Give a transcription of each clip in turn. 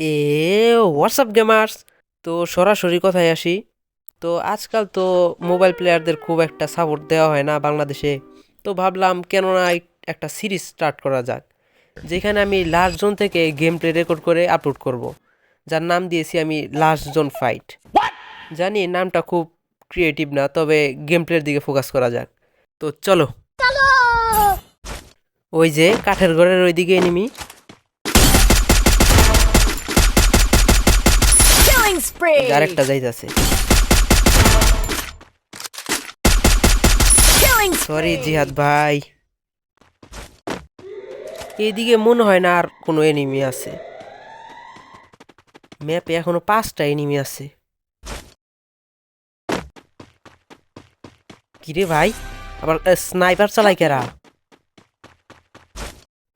এ WhatsApp gamers তো সরাসরি কথায় আসি। তো আজকাল তো মোবাইল প্লেয়ারদের খুব একটা সাপোর্ট দেওয়া হয় না বাংলাদেশে। তো ভাবলাম কেন না এক- একটা সিরিজ স্টার্ট করা যাক। যেখানে আমি লাস্ট জোন থেকে গেম প্লে রেকর্ড করে আপলোড করব। যার নাম দিয়েছি আমি লাস্ট জোন ফাইট জানি নামটা খুব ক্রিয়েটিভ না তবে গেম প্লের দিকে ফোকাস করা যাক। তো চলো। ওই যে কাঠের ঘরের ওইদিকে এনিমি Spree! আরেকটা যাইতাছে সরি! জিহাদ ভাই। এইদিকে মনে হয় না আর কোনো এনিমি আছে। ম্যাপে এখনও পাঁচটা এনিমি আছে। কিরে ভাই আবার স্নাইপার চালাই কেরা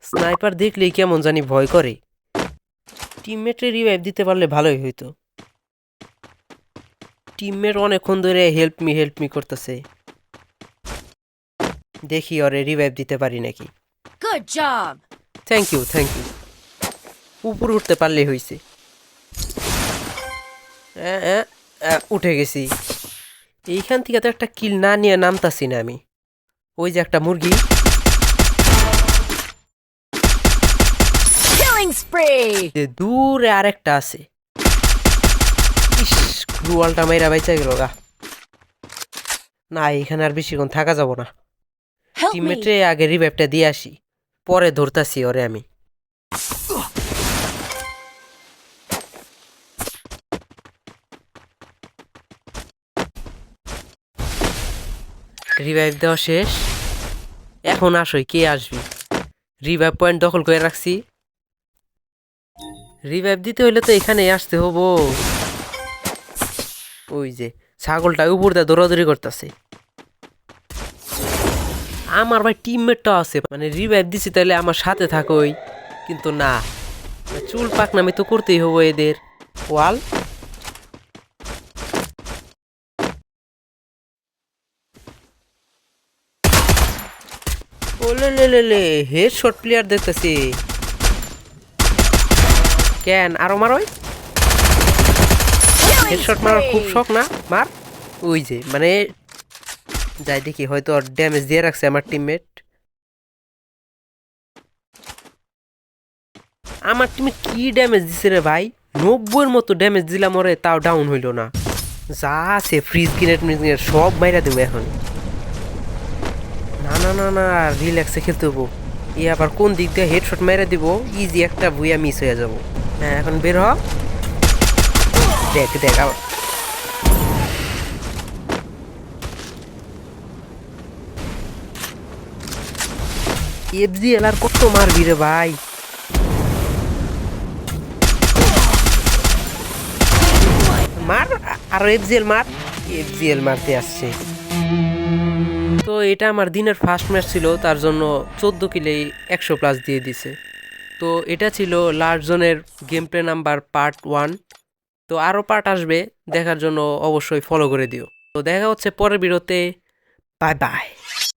স্নাইপার দেখলেই কেমন জানি ভয় করে। টিমমেটে রিভাইভ দিতে পারলে ভালোই হইতো। টিমমেট অনেকক্ষণ ধরে হেল্প মি হেল্প মি করতেছে। দেখি ওরে রিভাইভ দিতে পারি নাকি। Good job! Thank you thank you উপরে উঠতে পারলেই হয়েছে উঠে গেছি। এইখান থেকে তো একটা কিল না নিয়ে নামতাছি না আমি। ওই যে একটা মুরগি। দূরে আরেকটা আছে। গ্লুয়ালটা মাইরা বাইচা গেল গা। না এখানে আর বেশিক্ষণ থাকা যাব না! টিমমেটে আগে রিভাইভটা দিয়ে আসি পরে ধরতাছি ওরে আমি। রিভাইভ দেওয়া শেষ। এখন আসই কে আসবি? রিভাইভ পয়েন্ট দখল করে রাখছি। রিভাইভ দিতে হইলে তো এখানে আসতে হব। ওই যে, ছাগলটা উপর দিয়ে দৌড়াদৌড়ি করতেছে। আমার ভাই টিমমেটটাও আছে মানে রিভাইভ দিছি তাহলে আমার সাথে থাকোই কিন্তু না, চুল পাকনামি তো করতেই হব এদের। ওয়াল। ওলে লে লে হেড শট প্লেয়ার দেখতেছি। কেন, আরও Killing হেডশট মারার খুব শখ না? মার। ওই যে মানে যাই দেখি হয়তো ড্যামেজ দিয়ে রাখছে আমার টিমমেট আমার টিমে কি ড্যামেজ দিছে রে ভাই? নব্বইয়ের মতো ড্যামেজ দিলাম ওরে তাও ডাউন হইল না। যা আছে ফ্রিজ গ্রেনেড মিজগ্রেনেড সব মাইরা দেবো এখন। না না না না রিল্যাক্সে খেলতে হব। এ আবার কোন দিক দিয়ে হেডশট মেরে দিব? ইজি একটা ভুইয়া মিস হয়ে যাব। হ্যাঁ এখন বের হ। দেখ দেখ, আবার। এফজিএল আর কত মারবি রে ভাই? মার, আর এফজিএল মার। এফজিএল মারতে আসছে। তো এটা আমার দিনের ফার্স্ট ম্যাচ ছিল, তার জন্য চোদ্দ কিলেই একশো প্লাস দিয়ে দিছে। তো এটা ছিল লাস্ট জোনের game play number part one তো আরও পার্ট আসবে দেখার জন্য অবশ্যই ফলো করে দিও। তো দেখা হচ্ছে পরের বিরতে বাই বাই